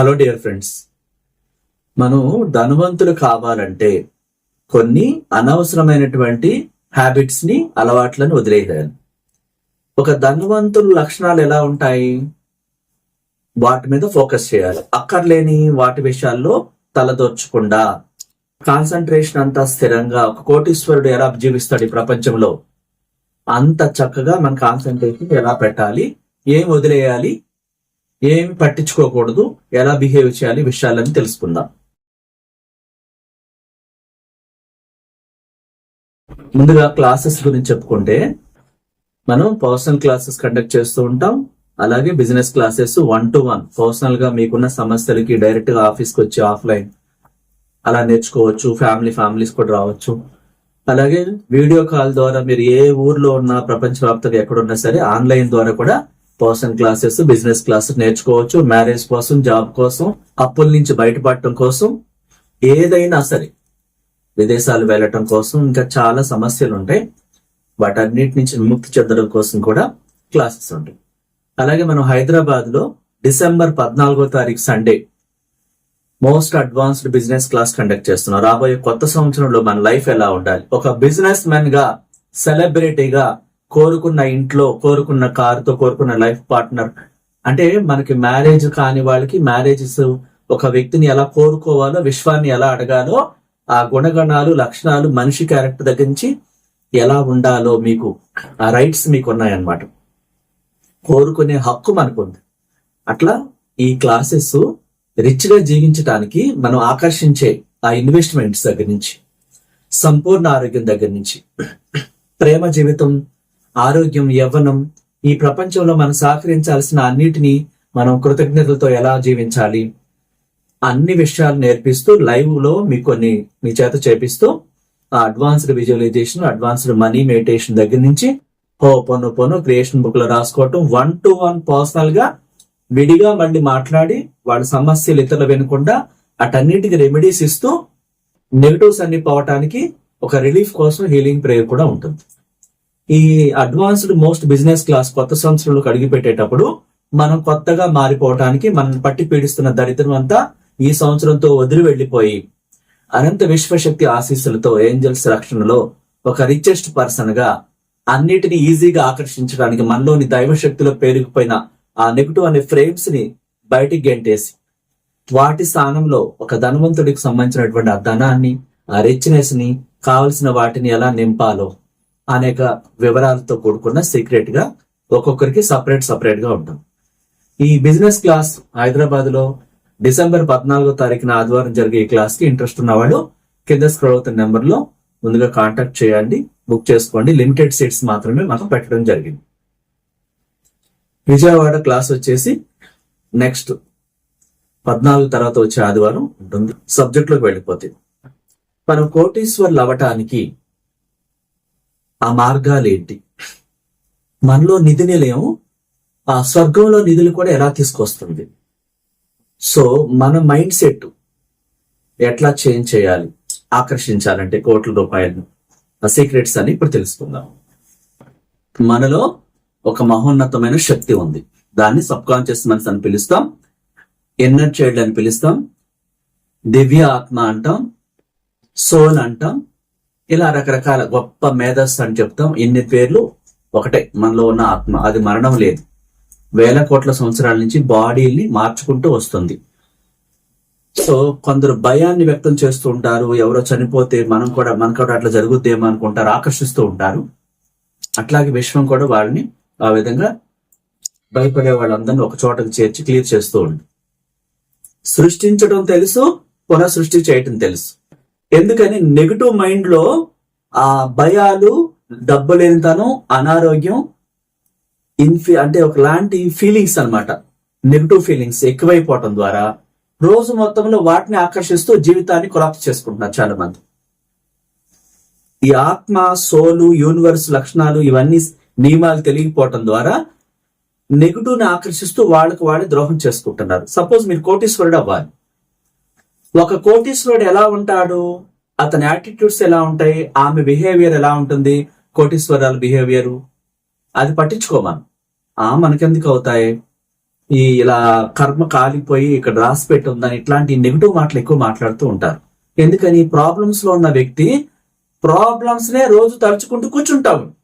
Hello dear friends మనం ధనవంతులు కావాలంటే కొన్ని అనవసరమైనటువంటి హ్యాబిట్స్ని అలవాట్లను వదిలేయాలి ఒక ధనవంతుల లక్షణాలు ఎలా ఉంటాయి? వాటి మీద ఫోకస్ చేయాలి. అక్కర్లేని వాటి విషయాల్లో తలదొచ్చకుండా కాన్సన్ట్రేషన్ అంతా స్థిరంగా ఒక కోటీశ్వరుడు ఎలా జీవిస్తాడు ఈ ప్రపంచంలో? అంత చక్కగా మన కాన్సన్ట్రేషన్ ఎలా పెట్టాలి? ఏం వదిలేయాలి? ఏమి పట్టించుకోకూడదు. ఎలా బిహేవ్ చేయాలి విషయాలని తెలుసుకుందాం. ముందుగా క్లాసెస్ గురించి చెప్పుకుంటే మనం పర్సనల్ క్లాసెస్ కండక్ట్ చేస్తూ ఉంటాం. అలాగే business classes one to one. పర్సనల్గా మీకున్న సమస్యలకి డైరెక్ట్గా ఆఫీస్కి వచ్చి ఆఫ్లైన్ అలా నేర్చుకోవచ్చు. ఫ్యామిలీ ఫ్యామిలీస్ కూడా రావచ్చు. అలాగే వీడియో కాల్ ద్వారా మీరు ఏ ఊర్లో ఉన్నా ప్రపంచవ్యాప్తంగా ఎక్కడున్నా సరే ఆన్లైన్ ద్వారా కూడా పర్సనల్ క్లాసెస్ బిజినెస్ క్లాసెస్ నేర్చుకోవచ్చు మ్యారేజ్ కోసం జాబ్ కోసం అప్పుల నుంచి బయటపడటం కోసం ఏదైనా సరే. విదేశాలు వెళ్ళటం కోసం ఇంకా చాలా సమస్యలు ఉంటాయి. వాటన్నిటి నుంచి విముక్తి చెందడం కోసం కూడా క్లాసెస్ ఉంటాయి. అలాగే మనం హైదరాబాద్లో డిసెంబర్ పద్నాలుగో తారీఖు Sunday most advanced business class conduct చేస్తున్నాం. రాబోయే కొత్త సంవత్సరంలో మన లైఫ్ ఎలా ఉండాలి? ఒక బిజినెస్ మెన్గా సెలబ్రిటీగా కోరుకున్న ఇంట్లో కోరుకున్న కారుతో కోరుకున్న లైఫ్ పార్ట్నర్. అంటే మనకి మ్యారేజ్ కాని వాళ్ళకి మ్యారేజెస్ ఒక వ్యక్తిని ఎలా కోరుకోవాలో విశ్వాన్ని ఎలా అడగాలో ఆ గుణగణాలు లక్షణాలు మనిషి క్యారెక్టర్ దగ్గర నుంచి ఎలా ఉండాలో మీకు ఆ రైట్స్ మీకు ఉన్నాయన్నమాట. కోరుకునే హక్కు మనకుంది అట్లా ఈ క్లాసెస్ రిచ్గా జీవించడానికి మనం ఆకర్షించే ఆ ఇన్వెస్ట్మెంట్స్ దగ్గర నుంచి సంపూర్ణ ఆరోగ్యం దగ్గర నుంచి ప్రేమ జీవితం ఆరోగ్యం యవ్వనం ఈ ప్రపంచంలో మనం సహకరించాల్సిన అన్నిటినీ మనం కృతజ్ఞతలతో ఎలా జీవించాలి? అన్ని విషయాలు నేర్పిస్తూ లైవ్లో మీ కొన్ని మీ చేత చేపిస్తూ ఆ advanced visualization advanced money meditation దగ్గర నుంచి హో పొను పొను క్రియేషన్ బుక్లో రాసుకోవటం వన్ టు వన్ పర్సనల్గా విడిగా మళ్ళీ మాట్లాడి వాళ్ళ సమస్యలు ఇతరులు వినకుండా అటన్నిటికి రెమెడీస్ ఇస్తూ నెగటివ్స్ అన్ని పోవటానికి ఒక రిలీఫ్ కోసం హీలింగ్ ప్రేయర్ కూడా ఉంటుంది. ఈ అడ్వాన్స్డ్ మోస్ట్ బిజినెస్ క్లాస్ కొత్త సంవత్సరంలోకి అడుగుపెట్టేటప్పుడు మనం కొత్తగా మారిపోవటానికి మనం పట్టి పీడిస్తున్న దరిద్రం అంతా ఈ సంవత్సరంతో వదిలి వెళ్ళిపోయి అనంత విశ్వశక్తి ఆశీస్సులతో ఏంజల్స్ రక్షణలో ఒక రిచెస్ట్ పర్సన్గా అన్నిటిని ఈజీగా ఆకర్షించడానికి మనలోని దైవశక్తిలో పేరుకుపోయిన ఆ నెగిటివ్ అనే ఫ్రేమ్స్ని బయటికి గెంటేసి వాటి స్థానంలో ఒక ధనవంతుడికి సంబంధించినటువంటి ఆ ధనాన్ని ఆ రిచ్నెస్ని కావలసిన వాటిని ఎలా నింపాలో అనేక వివరాలతో కూడుకున్న సీక్రెట్గా ఒక్కొక్కరికి సపరేట్ సపరేట్గా ఉంటుంది ఈ బిజినెస్ క్లాస్ హైదరాబాద్లో డిసెంబర్ పద్నాలుగో తారీఖున ఆదివారం జరిగే ఈ క్లాస్కి ఇంట్రెస్ట్ ఉన్నవాళ్ళు కింద స్క్రోల్ అవుతున్న నెంబర్లో ముందుగా కాంటాక్ట్ చేయండి బుక్ చేసుకోండి. లిమిటెడ్ సీట్స్ మాత్రమే మాకు పెట్టడం జరిగింది. విజయవాడ క్లాస్ వచ్చేసి నెక్స్ట్ పద్నాలుగు తర్వాత వచ్చే ఆదివారం ఉంటుంది. సబ్జెక్ట్లోకి వెళ్ళిపోతుంది మనం కోటీశ్వర్లు అవ్వటానికి ఆ మార్గాలు ఏంటి? మనలో నిధి నిలయం ఆ స్వర్గంలో నిధులు కూడా ఎలా తీసుకొస్తుంది? సో మన మైండ్ సెట్ ఎట్లా చేంజ్ చేయాలి? ఆకర్షించాలంటే కోట్ల రూపాయలను ఆ సీక్రెట్స్ అని ఇప్పుడు తెలుసుకుందాం. మనలో ఒక మహోన్నతమైన శక్తి ఉంది. దాన్ని సబ్ కాన్షియస్ మనస్ అని పిలుస్తాం. ఇన్నర్ చైల్డ్ అని పిలుస్తాం. దివ్య ఆత్మ అంటాం. సోల్ అంటాం. ఇలా రకరకాల గొప్ప మేధస్సు అని చెప్తాం. ఇన్ని పేర్లు ఒకటే. మనలో ఉన్న ఆత్మ. అది మరణం లేదు. వేల కోట్ల సంవత్సరాల నుంచి బాడీని మార్చుకుంటూ వస్తుంది. సో కొందరు భయాన్ని వ్యక్తం చేస్తూ ఉంటారు. ఎవరో చనిపోతే మనం కూడా మనకు కూడా అట్లా జరుగుద్దేమో అనుకుంటారు. ఆకర్షిస్తూ ఉంటారు. అట్లాగే విశ్వం కూడా వాళ్ళని ఆ విధంగా భయపడే వాళ్ళందరినీ ఒక చోటకు చేర్చి క్లియర్ చేస్తూ ఉంది. సృష్టించడం తెలుసు పునః సృష్టి చేయటం తెలుసు. ఎందుకని నెగిటివ్ మైండ్లో ఆ భయాలు డబ్బు లేనితనం అనారోగ్యం ఇన్ఫీ అంటే ఒకలాంటి ఫీలింగ్స్ అన్నమాట. నెగిటివ్ ఫీలింగ్స్ ఎక్కువైపోవటం ద్వారా రోజు మొత్తంలో వాటిని ఆకర్షిస్తూ జీవితాన్ని కొలాప్స్ చేసుకుంటున్నారు చాలా మంది ఈ ఆత్మ సోలు యూనివర్స్ లక్షణాలు ఇవన్నీ నియమాలు తెలియకపోవటం ద్వారా నెగిటివ్ని ఆకర్షిస్తూ వాళ్ళకు వాళ్ళే ద్రోహం చేసుకుంటున్నారు. సపోజ్ మీరు కోటీశ్వరుడు అవ్వాలి. ఒక కోటీశ్వరుడు ఎలా ఉంటాడు? అతని యాటిట్యూడ్స్ ఎలా ఉంటాయి? ఆమె బిహేవియర్ ఎలా ఉంటుంది? కోటీశ్వరాల బిహేవియర్ అది పట్టించుకోమను ఆ మనకెందుకు అవుతాయి? ఈ ఇలా కర్మ కాలిపోయి ఇక్కడ రాసి పెట్టి ఉందని ఇట్లాంటి నెగిటివ్ మాటలు ఎక్కువ మాట్లాడుతూ ఉంటారు. ఎందుకని? ప్రాబ్లమ్స్లో ఉన్న వ్యక్తి ప్రాబ్లమ్స్ నే రోజు తలుచుకుంటూ కూర్చుంటాం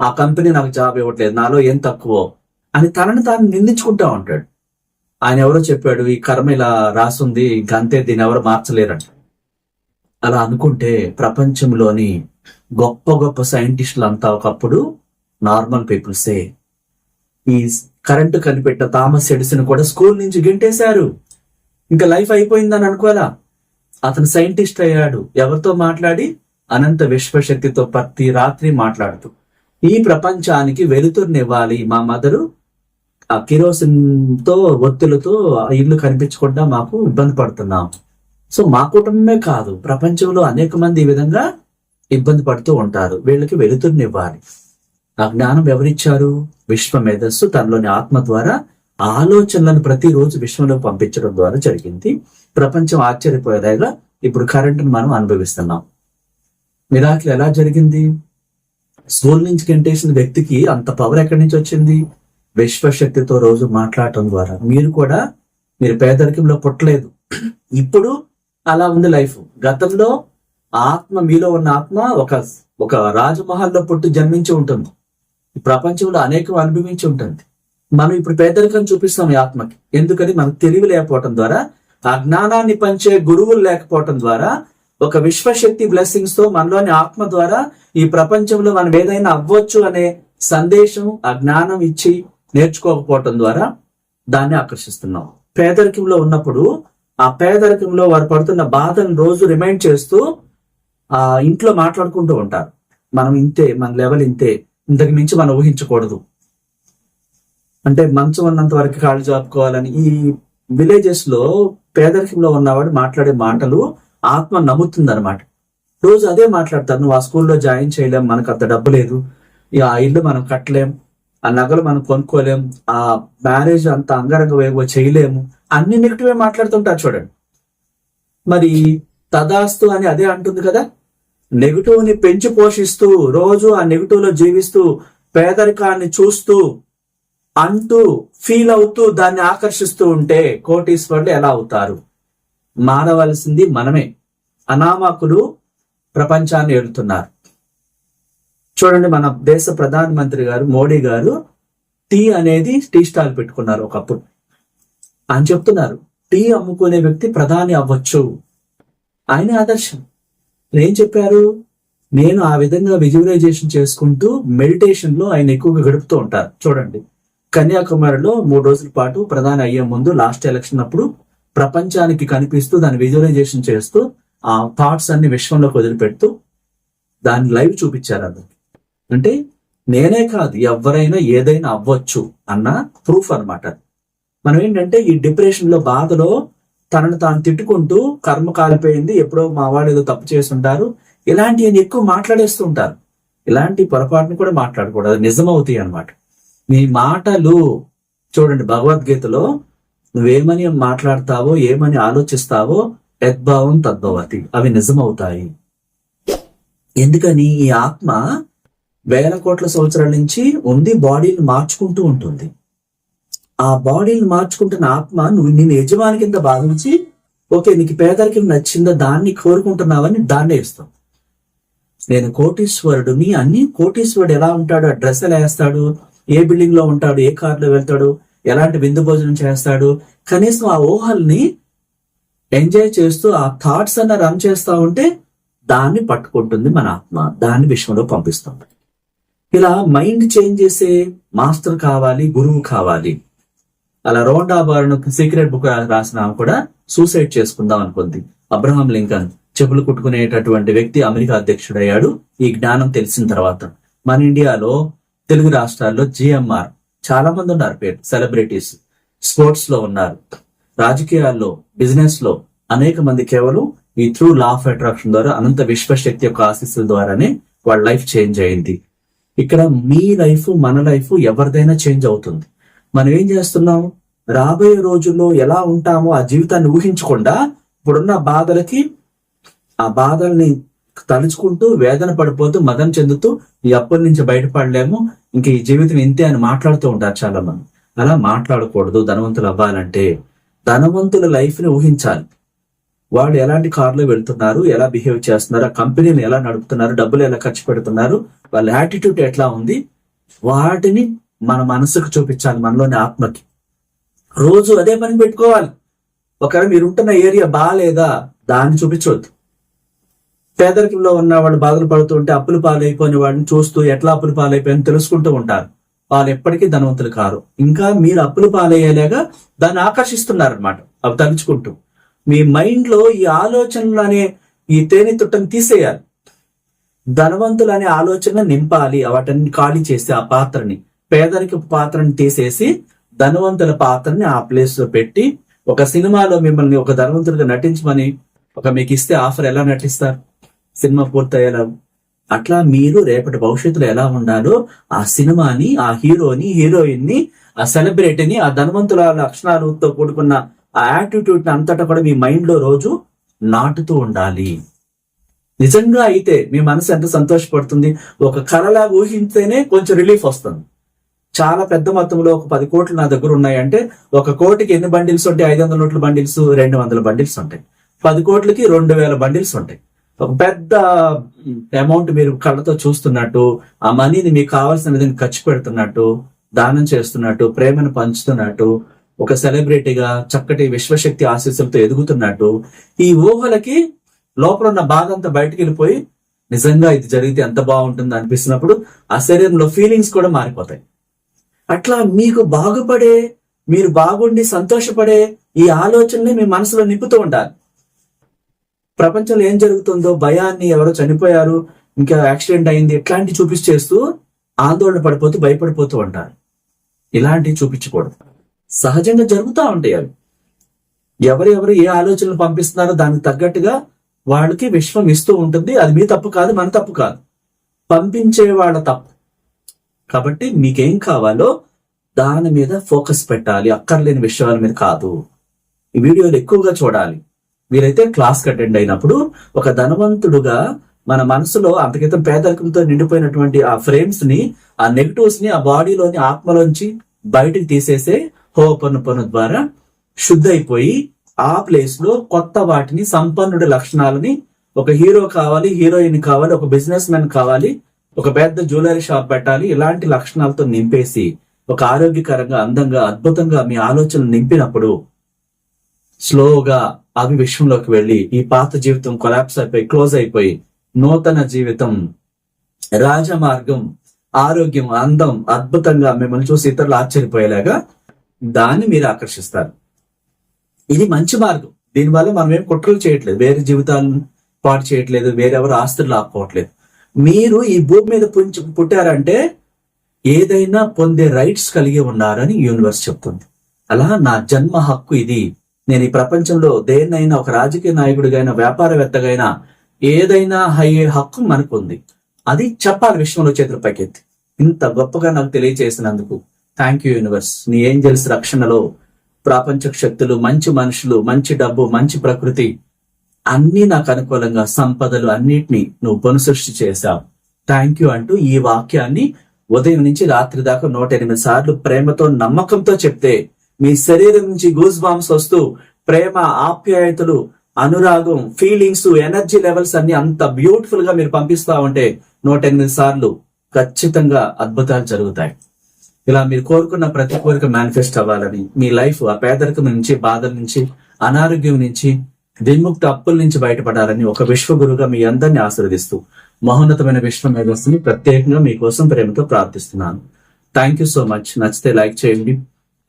ఆ కంపెనీ నాకు జాబ్ ఇవ్వట్లేదు. నాలో ఏం తక్కువ అని తనని తాను నిందించుకుంటా ఉంటాడు. ఆయన ఎవరో చెప్పాడు ఈ కర్మ ఇలా రాసుంది ఇంకంతే దీన్ని ఎవరు మార్చలేరంట. అలా అనుకుంటే ప్రపంచంలోని గొప్ప గొప్ప సైంటిస్టులు అంతా ఒకప్పుడు నార్మల్ పీపుల్సే ఈ కరెంటు కనిపెట్ట థామస్ ఎడిసన్ కూడా స్కూల్ నుంచి గెంటేశారు. ఇంకా లైఫ్ అయిపోయిందని అనుకోవాలా? అతను సైంటిస్ట్ అయ్యాడు. ఎవరితో మాట్లాడి? అనంత విశ్వశక్తితో ప్రతి రాత్రి మాట్లాడుతూ. ఈ ప్రపంచానికి వెలుతురునివ్వాలి మా మదరు. ఆ కిరోసిన్తో ఒత్తులతో ఆ ఇల్లు కనిపించకుండా మాకు ఇబ్బంది పడుతున్నాం. సో మా కుటుంబమే కాదు ప్రపంచంలో అనేక మంది ఈ విధంగా ఇబ్బంది పడుతూ ఉంటారు. వీళ్ళకి వెలుతురునివ్వాలి. ఆ జ్ఞానం ఎవరిచ్చారు? విశ్వ మేధస్సు తనలోని ఆత్మ ద్వారా ఆలోచనలను ప్రతిరోజు విశ్వంలో పంపించడం ద్వారా జరిగింది. ప్రపంచం ఆశ్చర్యపోయేలాగా ఇప్పుడు కరెంటును మనం అనుభవిస్తున్నాం. మిరాకిల్ ఎలా జరిగింది? స్కూల్ నుంచి కంటేసిన వ్యక్తికి అంత పవర్ ఎక్కడి నుంచి వచ్చింది? విశ్వశక్తితో రోజు మాట్లాడటం ద్వారా. మీరు కూడా మీరు పేదరికంలో పుట్టలేదు. ఇప్పుడు అలా ఉంది లైఫ్. గతంలో ఆత్మ మీలో ఉన్న ఆత్మ ఒక ఒక రాజమహల్లో పుట్టి జన్మించి ఉంటుంది. ప్రపంచంలో అనేకం అనుభవించి ఉంటుంది. మనం ఇప్పుడు పేదరికం చూపిస్తాం ఈ ఆత్మకి. ఎందుకని? మనకు తెలివి లేకపోవటం ద్వారా ఆ జ్ఞానాన్ని పంచే గురువులు లేకపోవటం ద్వారా ఒక విశ్వశక్తి బ్లెస్సింగ్స్తో మనలోని ఆత్మ ద్వారా ఈ ప్రపంచంలో మనం ఏదైనా అవ్వచ్చు అనే సందేశం ఆ జ్ఞానం ఇచ్చి నేర్చుకోకపోవటం ద్వారా దాన్ని ఆకర్షిస్తున్నాం. పేదరికంలో ఉన్నప్పుడు ఆ పేదరికంలో వారు పడుతున్న బాధను రోజు రిమైండ్ చేస్తూ ఆ ఇంట్లో మాట్లాడుకుంటూ ఉంటారు. మనం ఇంతే మన లెవెల్ ఇంతే ఇంతకు మించి మనం ఊహించకూడదు. అంటే మంచం ఉన్నంత వరకు కాళ్ళు చాపుకోవాలని ఈ విలేజెస్లో పేదరికంలో ఉన్నవాడు మాట్లాడే మాటలు ఆత్మ నమ్ముతుంది అనమాట రోజు అదే మాట్లాడతారు నువ్వు ఆ స్కూల్లో జాయిన్ చేయలేం మనకు అంత డబ్బు లేదు ఆ ఇల్లు మనం కట్టలేం ఆ నగలు మనం కొనుక్కోలేము ఆ మ్యారేజ్ అంత అంగరంగ వేగో చేయలేము. అన్ని నెగిటివే మాట్లాడుతుంటారు చూడండి. మరి తదాస్తు అని అదే అంటుంది కదా? నెగిటివ్ని పెంచి పోషిస్తూ రోజు ఆ నెగిటివ్లో జీవిస్తూ పేదరికాన్ని చూస్తూ అంటూ ఫీల్ అవుతూ దాన్ని ఆకర్షిస్తూ ఉంటే కోటీశ్వరులు ఎలా అవుతారు? మారవలసింది మనమే. అనామకులు ప్రపంచాన్ని ఏడుతున్నారు చూడండి మన దేశ ప్రధానమంత్రి గారు మోడీ గారు టీ అనేది టీ స్టాల్ పెట్టుకున్నారు ఒకప్పుడు. అని చెప్తున్నారు. టీ అమ్ముకునే వ్యక్తి ప్రధాని అవ్వచ్చు. ఆయన ఆదర్శం. ఏం చెప్పారు? నేను ఆ విధంగా విజువలైజేషన్ చేసుకుంటూ మెడిటేషన్లో ఆయన ఎక్కువగా గడుపుతూ ఉంటారు. చూడండి. కన్యాకుమారిలో మూడు రోజుల పాటు ప్రధాని అయ్యే ముందు లాస్ట్ ఎలక్షన్ అప్పుడు ప్రపంచానికి కనిపిస్తూ దాన్ని విజువలైజేషన్ చేస్తూ ఆ థాట్స్ అన్ని విశ్వంలోకి వదిలిపెడుతూ దాన్ని లైవ్ చూపించారు అందరికి అంటే నేనే కాదు ఎవరైనా ఏదైనా అవ్వచ్చు అన్న ప్రూఫ్ అన్నమాట. మనం ఏంటంటే ఈ డిప్రెషన్లో బాధలో తనను తాను తిట్టుకుంటూ కర్మ కాలిపోయింది ఎప్పుడో మా వాళ్ళు ఏదో తప్పు చేస్తుంటారు ఇలాంటివి ఎక్కువ మాట్లాడేస్తూ ఉంటారు. ఇలాంటి పొరపాటును కూడా మాట్లాడకూడదు నిజమవుతాయి అన్నమాట. మీ మాటలు చూడండి భగవద్గీతలో నువ్వేమని మాట్లాడతావో ఏమని ఆలోచిస్తావో యద్భావం తద్భవతి అవి నిజమవుతాయి. ఎందుకని ఈ ఆత్మ వేల కోట్ల సంవత్సరాల నుంచి ఉంది బాడీని మార్చుకుంటూ ఉంటుంది. ఆ బాడీని మార్చుకుంటున్న ఆత్మ నువ్వు నేను యజమాని కింద భావించి ఓకే నీకు పేదరికం నచ్చిందో దాన్ని కోరుకుంటున్నావని దాన్నే ఇస్తాం. నేను కోటీశ్వరుడుని అన్ని కోటీశ్వరుడు ఎలా ఉంటాడు ఆ డ్రెస్ ఎలా వేస్తాడు ఏ బిల్డింగ్లో ఉంటాడు ఏ కార్లో వెళ్తాడు ఎలాంటి విందు భోజనం చేస్తాడు కనీసం ఆ ఊహల్ని ఎంజాయ్ చేస్తూ ఆ థాట్స్ అన్న రన్ చేస్తా ఉంటే దాన్ని పట్టుకుంటుంది మన ఆత్మ దాన్ని విషయంలో పంపిస్తాం ఇలా మైండ్ చేంజ్ చేసే మాస్టర్ కావాలి గురువు కావాలి. అలా రోండా బారును సీక్రెట్ బుక్ రాసిన కూడా సూసైడ్ చేసుకుందాం అనుకుంది. అబ్రహాం లింకన్ చెప్పులు కుట్టుకునేటటువంటి వ్యక్తి అమెరికా అధ్యక్షుడయ్యాడు. ఈ జ్ఞానం తెలిసిన తర్వాత మన ఇండియాలో తెలుగు రాష్ట్రాల్లో జిఎంఆర్ చాలా మంది ఉన్నారు పేరు సెలబ్రిటీస్ స్పోర్ట్స్లో ఉన్నారు. రాజకీయాల్లో బిజినెస్లో అనేక మంది కేవలం ఈ త్రూ లా ఆఫ్ అట్రాక్షన్ ద్వారా అనంత విశ్వశక్తి యొక్క ఆశీస్సుల ద్వారానే వాళ్ళ లైఫ్ చేంజ్ అయింది. ఇక్కడ మీ లైఫ్ మన లైఫ్ ఎవరిదైనా చేంజ్ అవుతుంది. మనం ఏం చేస్తున్నాం రాబోయే రోజుల్లో ఎలా ఉంటామో ఆ జీవితాన్ని ఊహించకుండా ఇప్పుడున్న బాధలకి ఆ బాధల్ని తలుచుకుంటూ వేదన పడిపోతూ మదన చెందుతూ ఈ అప్పుల నుంచి బయటపడలేము. ఇంక ఈ జీవితం ఇంతే అని మాట్లాడుతూ ఉంటారు చాలా మంది అలా మాట్లాడకూడదు. ధనవంతులు అవ్వాలంటే ధనవంతుల లైఫ్ని ఊహించాలి. వాళ్ళు ఎలాంటి కార్లో వెళ్తున్నారు ఎలా బిహేవ్ చేస్తున్నారు ఆ కంపెనీని ఎలా నడుపుతున్నారు డబ్బులు ఎలా ఖర్చు పెడుతున్నారు వాళ్ళ యాటిట్యూడ్ ఎట్లా ఉంది వాటిని మన మనసుకు చూపించాలి మనలోని ఆత్మకి. రోజు అదే పని పెట్టుకోవాలి. ఒకవేళ మీరు ఉంటున్న ఏరియా బాగాలేదా దాన్ని చూపించవద్దు పేదరికంలో ఉన్న వాళ్ళు బాధలు పడుతూ ఉంటే అప్పులు పాలైపోయిన వాడిని చూస్తూ ఎట్లా అప్పులు పాలైపోయాయని తెలుసుకుంటూ ఉంటారు. వాళ్ళు ఎప్పటికీ ధనవంతులు కారు. ఇంకా మీరు అప్పులు పాలయ్యేలాగా దాన్ని ఆకర్షిస్తున్నారు అనమాట అవి తలుచుకుంటూ. మీ మైండ్లో ఈ ఆలోచనలు అనే ఈ తేనె తుట్టని తీసేయాలి. ధనవంతులు అనే ఆలోచన నింపాలి. వాటిని ఖాళీ చేసి ఆ పాత్రని పేదరిక పాత్రని తీసేసి ధనవంతుల పాత్రని ఆ ప్లేస్లో పెట్టి ఒక సినిమాలో మిమ్మల్ని ఒక ధనవంతుడిగా నటించమని ఒక మీకు ఇస్తే ఆఫర్ ఎలా నటిస్తారు? సినిమా పూర్తయ్యేలా అట్లా మీరు రేపటి భవిష్యత్తులో ఎలా ఉండాలో ఆ సినిమాని ఆ హీరోని హీరోయిన్ని ఆ సెలబ్రిటీని ఆ ధనవంతుల లక్షణాలతో కూడుకున్న ఆ యాటిట్యూడ్ అంతటా కూడా మీ మైండ్లో రోజు నాటుతూ ఉండాలి. నిజంగా అయితే మీ మనసు ఎంత సంతోషపడుతుంది? ఒక కళలా ఊహించేనే కొంచెం రిలీఫ్ వస్తుంది. చాలా పెద్ద మొత్తంలో ఒక పది కోట్లు నా దగ్గర ఉన్నాయంటే ఒక కోటికి ఎన్ని బండిల్స్ ఉంటాయి? ఐదు వందల నోట్ల బండిల్స్ రెండు వందల బండిల్స్ ఉంటాయి. పది కోట్లకి రెండు వేల బండిల్స్ ఉంటాయి. ఒక పెద్ద అమౌంట్ మీరు కళ్ళతో చూస్తున్నట్టు ఆ మనీని మీకు కావాల్సిన విధంగా ఖర్చు పెడుతున్నట్టు దానం చేస్తున్నట్టు ప్రేమను పంచుతున్నట్టు ఒక సెలబ్రిటీగా చక్కటి విశ్వశక్తి ఆశీస్సులతో ఎదుగుతున్నట్టు ఈ ఊహలకి లోపల ఉన్న బాధ అంతా బయటకు వెళ్ళిపోయి నిజంగా ఇది జరిగితే ఎంత బాగుంటుంది అనిపిస్తున్నప్పుడు ఆ శరీరంలో ఫీలింగ్స్ కూడా మారిపోతాయి. అట్లా మీకు బాగుపడే మీరు బాగుండి సంతోషపడే ఈ ఆలోచనని మీ మనసులో నింపుతూ ఉండాలి. ప్రపంచంలో ఏం జరుగుతుందో భయాన్ని ఎవరో చనిపోయారు ఇంకా యాక్సిడెంట్ అయింది ఇట్లాంటి చూపించేస్తూ ఆందోళన పడిపోతూ భయపడిపోతూ ఉంటారు ఇలాంటివి చూపించకూడదు. సహజంగా జరుగుతూ ఉంటాయి అవి. ఎవరెవరు ఏ ఆలోచనలు పంపిస్తున్నారో దానికి తగ్గట్టుగా వాళ్ళకి విశ్వం ఇస్తూ ఉంటుంది. అది మీ తప్పు కాదు మన తప్పు కాదు. పంపించే వాళ్ళ తప్పు. కాబట్టి మీకేం కావాలో దాని మీద ఫోకస్ పెట్టాలి. అక్కర్లేని విషయాల మీద కాదు. ఈ వీడియోలు ఎక్కువగా చూడాలి. వీరైతే క్లాస్ అటెండ్ అయినప్పుడు ఒక ధనవంతుడుగా మన మనసులో అంతకితం పేదరికంతో నిండిపోయినటువంటి ఆ ఫ్రేమ్స్ని ఆ నెగటివ్స్ని ఆ బాడీలోని ఆత్మలోంచి బయటికి తీసేసే హోపను పను ద్వారా శుద్ధైపోయి ఆ ప్లేస్లో కొత్త వాటిని సంపన్నుడి లక్షణాలని ఒక హీరో కావాలి హీరోయిన్ కావాలి ఒక బిజినెస్ మ్యాన్ కావాలి ఒక పెద్ద జ్యువెలరీ షాప్ పెట్టాలి ఇలాంటి లక్షణాలతో నింపేసి ఒక ఆరోగ్యకరంగా అందంగా అద్భుతంగా మీ ఆలోచనలు నింపినప్పుడు స్లోగా అవి విషయంలోకి వెళ్ళి ఈ పాత జీవితం కొలాప్స్ అయిపోయి క్లోజ్ అయిపోయి నూతన జీవితం రాజమార్గం ఆరోగ్యం అందం అద్భుతంగా మిమ్మల్ని చూసి ఇతరులు ఆశ్చర్యపోయేలాగా దాన్ని మీరు ఆకర్షిస్తారు. ఇది మంచి మార్గం. దీనివల్ల మనం ఏం కుట్రలు చేయట్లేదు. వేరే జీవితాలను పాటు చేయట్లేదు. వేరెవరు ఆస్తులు ఆపుకోవట్లేదు మీరు ఈ భూమి మీద పుంచి పుట్టారంటే ఏదైనా పొందే రైట్స్ కలిగి ఉన్నారని యూనివర్స్ చెప్తుంది. అలా నా జన్మ హక్కు ఇది. నేను ఈ ప్రపంచంలో దేన్నైనా ఒక రాజకీయ నాయకుడిగైనా వ్యాపారవేత్తగైనా ఏదైనా అయ్యే హక్కు మనకు ఉంది అది చెప్పాలి విశ్వంలో చేతుల పైకెత్తి. ఇంత గొప్పగా నాకు తెలియజేసినందుకు థ్యాంక్ యూ యూనివర్స్ నీ ఏంజల్స్ రక్షణలో ప్రాపంచక శక్తులు మంచి మనుషులు మంచి డబ్బు మంచి ప్రకృతి అన్ని నాకు అనుకూలంగా సంపదలు అన్నిటినీ నువ్వు పునఃసృష్టి చేశావు. థ్యాంక్ యూ అంటూ ఈ వాక్యాన్ని ఉదయం నుంచి రాత్రి దాకా నూట ఎనిమిది సార్లు ప్రేమతో నమ్మకంతో చెప్తే మీ శరీరం నుంచి గూస్ బాంబ్స్ వస్తూ ప్రేమ ఆప్యాయతలు అనురాగం ఫీలింగ్స్ ఎనర్జీ లెవెల్స్ అన్ని అంత బ్యూటిఫుల్గా మీరు పంపిస్తా ఉంటే నూట ఎనిమిది సార్లు ఖచ్చితంగా అద్భుతాలు జరుగుతాయి. ఇలా మీరు కోరుకున్న ప్రతి కోరిక మేనిఫెస్ట్ అవ్వాలని మీ లైఫ్ ఆ పేదరికం నుంచి బాధల నుంచి అనారోగ్యం నుంచి విముక్త అప్పుల నుంచి బయటపడాలని ఒక విశ్వగురుగా మీ అందరిని ఆశీర్వదిస్తూ మహోన్నతమైన విశ్వ మేధస్సుని ప్రత్యేకంగా మీకోసం ప్రేమతో ప్రార్థిస్తున్నాను. థ్యాంక్ యూ సో మచ్ నచ్చితే లైక్ చేయండి.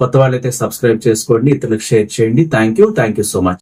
కొత్త వాళ్ళైతే సబ్స్క్రైబ్ చేసుకోండి. ఇతరులకు షేర్ చేయండి. Thank you thank you so much